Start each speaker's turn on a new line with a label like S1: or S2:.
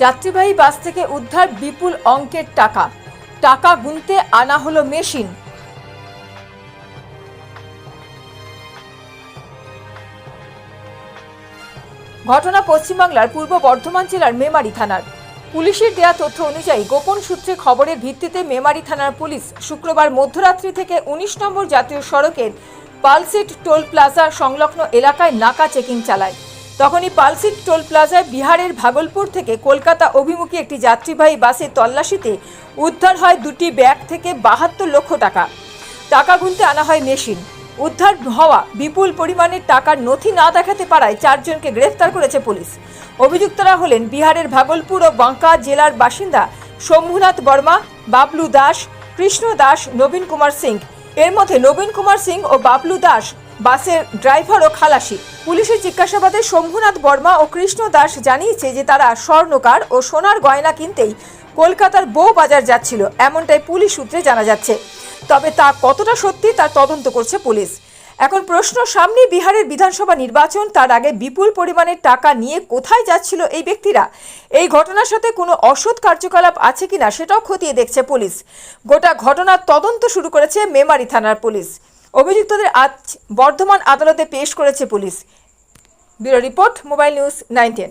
S1: যাত্রীবাহী বাস থেকে উদ্ধার বিপুল অঙ্কের টাকা। টাকা গুনতে আনা হলো মেশিন। ঘটনা পশ্চিমবাংলার পূর্ব বর্ধমান জেলার মেমারি থানার। পুলিশের দেয়া তথ্য অনুযায়ী গোপন সূত্রে খবরের ভিত্তিতে মেমারি থানার পুলিশ শুক্রবার মধ্যরাত্রি থেকে উনিশ নম্বর জাতীয় সড়কের পালসেট টোল প্লাজা সংলগ্ন এলাকায় নাকা চেকিং চালায়। তখনই পালসিট টোল প্লাজায় বিহারের ভাগলপুর থেকে কলকাতা অভিমুখী একটি যাত্রীবাহী বাসের তল্লাশিতে উদ্ধার হয় দুটি ব্যাগ থেকে বাহাত্তর লক্ষ টাকা। টাকা গুনতে আনা হয় মেশিন। উদ্ধার হওয়া বিপুল পরিমাণের টাকার নথি না দেখাতে পারায় চারজনকে গ্রেফতার করেছে পুলিশ। অভিযুক্তরা হলেন বিহারের ভাগলপুর ও বাঁকা জেলার বাসিন্দা শম্ভুনাথ বর্মা, বাবলু দাস, কৃষ্ণ দাস, নবীন কুমার সিং। এর মধ্যে নবীন কুমার সিং ও বাবলু দাস বাসের ড্রাইভার ও খালাসি। পুলিশের জিজ্ঞাসাবাদে শম্ভুনাথ বর্মা ও কৃষ্ণ দাস জানিয়েছে যে তারা স্বর্ণকার ও সোনার গয়না কিনতেই কলকাতার বউ বাজার যাচ্ছিল। এমনটাই পুলিশ সূত্রে জানা যাচ্ছে। তবে তা কতটা সত্যি তার তদন্ত করছে পুলিশ। এখন প্রশ্ন সামনে বিহারের বিধানসভা নির্বাচন, তার আগে বিপুল পরিমাণের টাকা নিয়ে কোথায় যাচ্ছিল এই ব্যক্তিরা? এই ঘটনার সাথে কোনো অসৎ কার্যকলাপ আছে কিনা সেটাও খতিয়ে দেখছে পুলিশ। গোটা ঘটনার তদন্ত শুরু করেছে মেমারি থানার পুলিশ। অভিযুক্তদের আজ বর্ধমান আদালতে পেশ করেছে police. Bureau report mobile news nineteen.